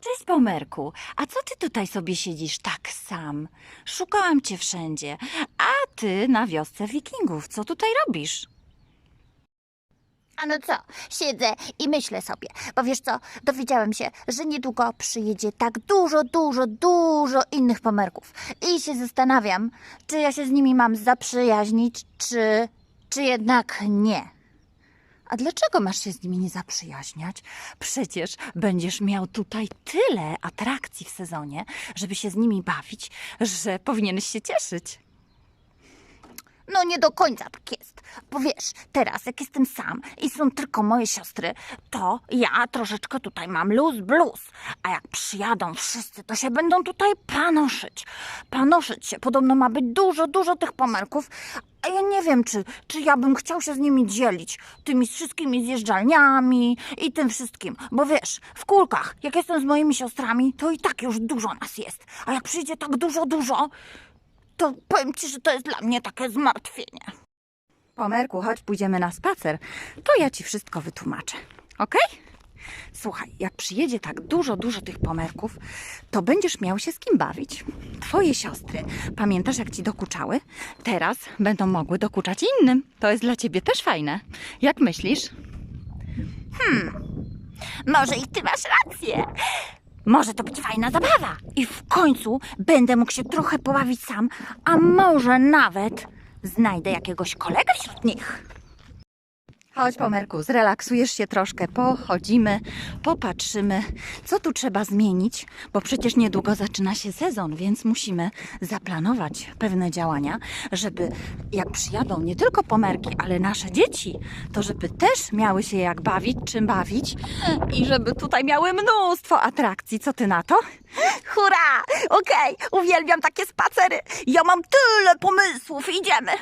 Cześć, Pomerku. A co ty tutaj sobie siedzisz tak sam? Szukałam cię wszędzie. A ty na wiosce wikingów. Co tutaj robisz? A no co, siedzę i myślę sobie, bo wiesz co, dowiedziałem się, że niedługo przyjedzie tak dużo, dużo, dużo innych pomerków. I się zastanawiam, czy ja się z nimi mam zaprzyjaźnić, czy, czy jednak nie. A dlaczego masz się z nimi nie zaprzyjaźniać? Przecież będziesz miał tutaj tyle atrakcji w sezonie, żeby się z nimi bawić, że powinieneś się cieszyć. No nie do końca tak jest. Bo wiesz, teraz jak jestem sam i są tylko moje siostry, to ja troszeczkę tutaj mam luz blues. A jak przyjadą wszyscy, to się będą tutaj panoszyć. Panoszyć się. Podobno ma być dużo, dużo tych pomerków. A ja nie wiem, czy, czy ja bym chciał się z nimi dzielić. Tymi wszystkimi zjeżdżalniami i tym wszystkim. Bo wiesz, w kulkach, jak jestem z moimi siostrami, to i tak już dużo nas jest. A jak przyjdzie tak dużo, dużo, to powiem ci, że to jest dla mnie takie zmartwienie. Pomerku, chodź, pójdziemy na spacer. To ja ci wszystko wytłumaczę. Okej? Słuchaj, jak przyjedzie tak dużo, dużo tych pomerków, to będziesz miał się z kim bawić. Twoje siostry, pamiętasz jak ci dokuczały? Teraz będą mogły dokuczać innym. To jest dla ciebie też fajne. Jak myślisz? Może i ty masz rację. Może to być fajna zabawa. I w końcu będę mógł się trochę pobawić sam, a może nawet znajdę jakiegoś kolegę wśród nich. Chodź, Pomerku, zrelaksujesz się troszkę, pochodzimy, popatrzymy, co tu trzeba zmienić, bo przecież niedługo zaczyna się sezon, więc musimy zaplanować pewne działania, żeby jak przyjadą nie tylko Pomerki, ale nasze dzieci, to żeby też miały się jak bawić, czym bawić i żeby tutaj miały mnóstwo atrakcji. Co ty na to? Hurra! Okej, uwielbiam takie spacery. Ja mam tyle pomysłów. Idziemy.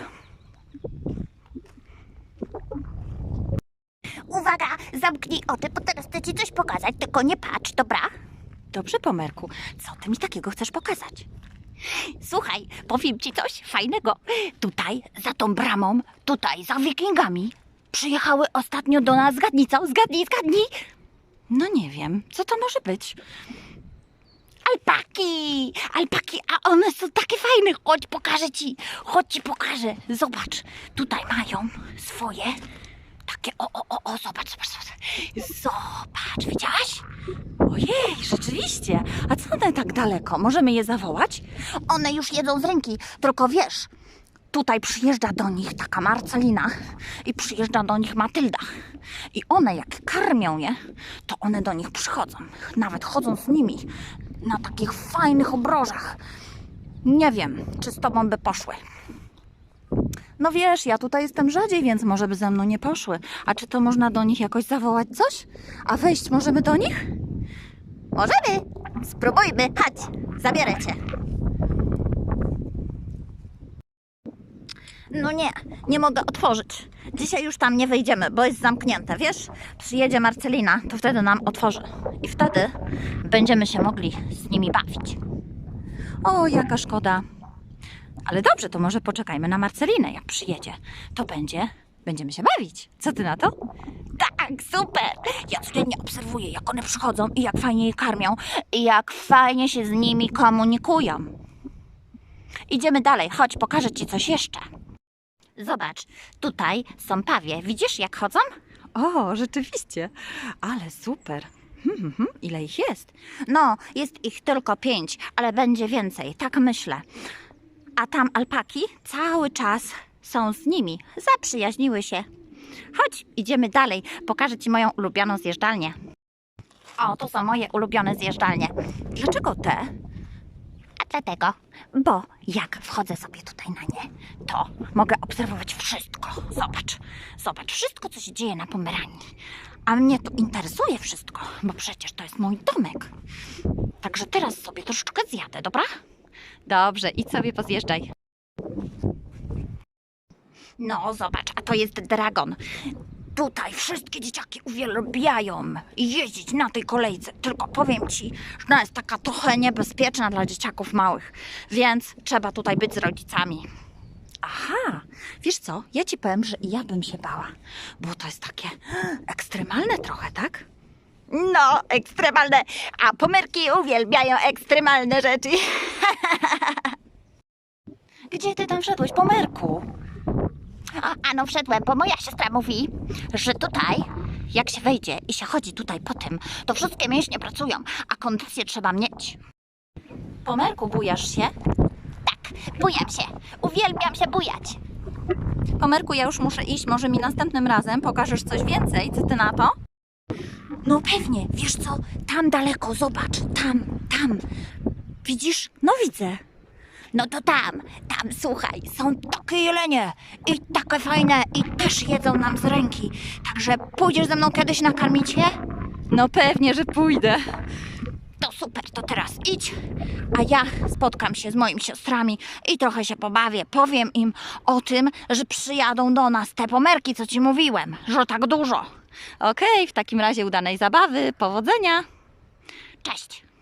Uwaga, zamknij oczy, bo teraz chcę ci coś pokazać, tylko nie patrz, dobra? Dobrze, Pomerku, co ty mi takiego chcesz pokazać? Słuchaj, powiem ci coś fajnego. Tutaj, za tą bramą, tutaj, za wikingami, przyjechały ostatnio do nas, zgadnij co? Zgadnij, zgadnij! No nie wiem, co to może być? Alpaki! Alpaki, a one są takie fajne. Chodź, pokażę ci. Chodź ci pokażę. Zobacz, tutaj mają swoje takie. O, o, o, o, zobacz, zobacz, zobacz. Zobacz, widziałaś? Ojej, rzeczywiście. A co one tak daleko? Możemy je zawołać? One już jedzą z ręki, tylko wiesz. Tutaj przyjeżdża do nich taka Marcelina i przyjeżdża do nich Matylda. I one jak karmią je, to one do nich przychodzą. Nawet chodzą z nimi na takich fajnych obrożach. Nie wiem, czy z tobą by poszły. No wiesz, ja tutaj jestem rzadziej, więc może by ze mną nie poszły. A czy to można do nich jakoś zawołać coś? A wejść możemy do nich? Możemy. Spróbujmy. Chodź, zabiorę cię. No nie, nie mogę otworzyć. Dzisiaj już tam nie wejdziemy, bo jest zamknięte, wiesz? Przyjedzie Marcelina, to wtedy nam otworzy. I wtedy będziemy się mogli z nimi bawić. O, jaka szkoda. Ale dobrze, to może poczekajmy na Marcelinę, jak przyjedzie. To będzie, będziemy się bawić. Co ty na to? Tak, super! Ja codziennie obserwuję, jak one przychodzą i jak fajnie je karmią i jak fajnie się z nimi komunikują. Idziemy dalej, chodź, pokażę ci coś jeszcze. Zobacz, tutaj są pawie. Widzisz, jak chodzą? O, rzeczywiście. Ale super. Hmm, hmm, hmm. Ile ich jest? No, jest ich tylko pięć, ale będzie więcej, tak myślę. A tam alpaki cały czas są z nimi, zaprzyjaźniły się. Chodź, idziemy dalej, pokażę ci moją ulubioną zjeżdżalnię. O, to są moje ulubione zjeżdżalnie. Dlaczego te? A dlatego, bo jak wchodzę sobie tutaj na nie, to mogę obserwować wszystko. Zobacz, zobacz, wszystko, co się dzieje na Pomeranii. A mnie to interesuje wszystko, bo przecież to jest mój domek. Także teraz sobie troszeczkę zjadę, dobra? Dobrze, idź sobie pozjeżdżaj. No, zobacz, a to jest dragon. Tutaj wszystkie dzieciaki uwielbiają jeździć na tej kolejce. Tylko powiem ci, że ona jest taka trochę niebezpieczna dla dzieciaków małych, więc trzeba tutaj być z rodzicami. Aha, wiesz co, ja ci powiem, że ja bym się bała, bo to jest takie ekstremalne trochę, tak? No, ekstremalne. A pomerki uwielbiają ekstremalne rzeczy. Gdzie ty tam wszedłeś, Pomerku? A, a no wszedłem, bo moja siostra mówi, że tutaj, jak się wejdzie i się chodzi tutaj po tym, to wszystkie mięśnie pracują, a kondycję trzeba mieć. Pomerku, bujasz się? Tak, bujam się. Uwielbiam się bujać. Pomerku, ja już muszę iść, może mi następnym razem pokażesz coś więcej, co ty na to? No pewnie, wiesz co? Tam daleko, zobacz, tam, tam. Widzisz? No widzę. No to tam, tam, słuchaj, są takie jelenie i takie fajne i też jedzą nam z ręki. Także pójdziesz ze mną kiedyś nakarmić je? No pewnie, że pójdę. To super, to teraz idź, a ja spotkam się z moimi siostrami i trochę się pobawię. Powiem im o tym, że przyjadą do nas te pomerki, co ci mówiłem, że tak dużo. Okej, w takim razie udanej zabawy, powodzenia. Cześć.